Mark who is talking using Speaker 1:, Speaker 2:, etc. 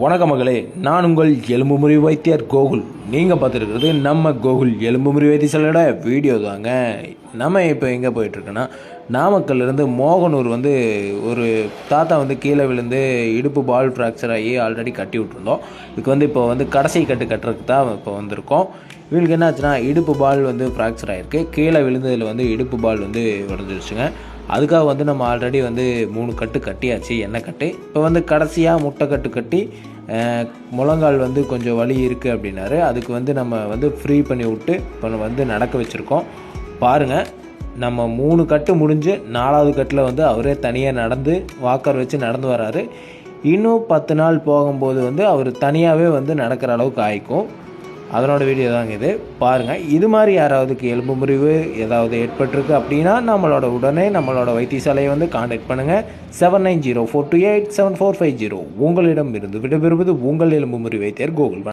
Speaker 1: வணக்க மகளே நான் உங்கள் எலும்பு முறிவு வைத்தியர் கோகுல். நீங்கள் பார்த்துருக்கிறது நம்ம கோகுல் எலும்பு முறிவு வைத்தியசாலையோட வீடியோ தாங்க. நம்ம இப்போ எங்கே போயிட்டுருக்கோன்னா நாமக்கல்லேருந்து மோகனூர் வந்து ஒரு தாத்தா வந்து கீழே விழுந்து இடுப்பு பால் ஃப்ராக்சர் ஆகி ஆல்ரெடி கட்டி விட்டுருந்தோம். இதுக்கு வந்து இப்போ வந்து கடைசி கட்டு கட்டுறதுக்கு தான் இப்போ வந்திருக்கோம். இவங்களுக்கு என்ன ஆச்சுன்னா இடுப்பு பால் வந்து ஃப்ராக்சர் ஆகிருக்கு கீழே விழுந்ததில் வந்து இடுப்பு பால் வந்து உடஞ்சிருச்சுங்க. அதுக்காக வந்து நம்ம ஆல்ரெடி வந்து மூணு கட்டு கட்டியாச்சு எண்ணெய் கட்டு. இப்போ வந்து கடைசியாக முட்டை கட்டு கட்டி முழங்கால் வந்து கொஞ்சம் வலி இருக்குது அப்படின்னாரு. அதுக்கு வந்து நம்ம வந்து ஃப்ரீ பண்ணி விட்டு இப்போ வந்து நடக்க வச்சுருக்கோம். பாருங்கள் நம்ம மூணு கட்டு முடிஞ்சு நாலாவது கட்டில் வந்து அவரே தனியாக நடந்து வாக்கர் வச்சு நடந்து வராரு. இன்னும் பத்து நாள் போகும்போது வந்து அவர் தனியாகவே வந்து நடக்கிற அளவுக்கு ஆயிக்கும். அதனோட வீடியோ தாங்க இது. பாருங்கள் இது மாதிரி யாராவதுக்கு எலும்பு முறிவு ஏதாவது ஏற்பட்டிருக்கு அப்படின்னா நம்மளோட உடனே நம்மளோட வைத்தியசாலையை வந்து காண்டாக்ட் பண்ணுங்கள் seven nine zero four two eight seven four five zero உங்களிடம் இருந்து விடைபெறுவது உங்கள் எலும்பு முறிவை தேர் கோகுல்.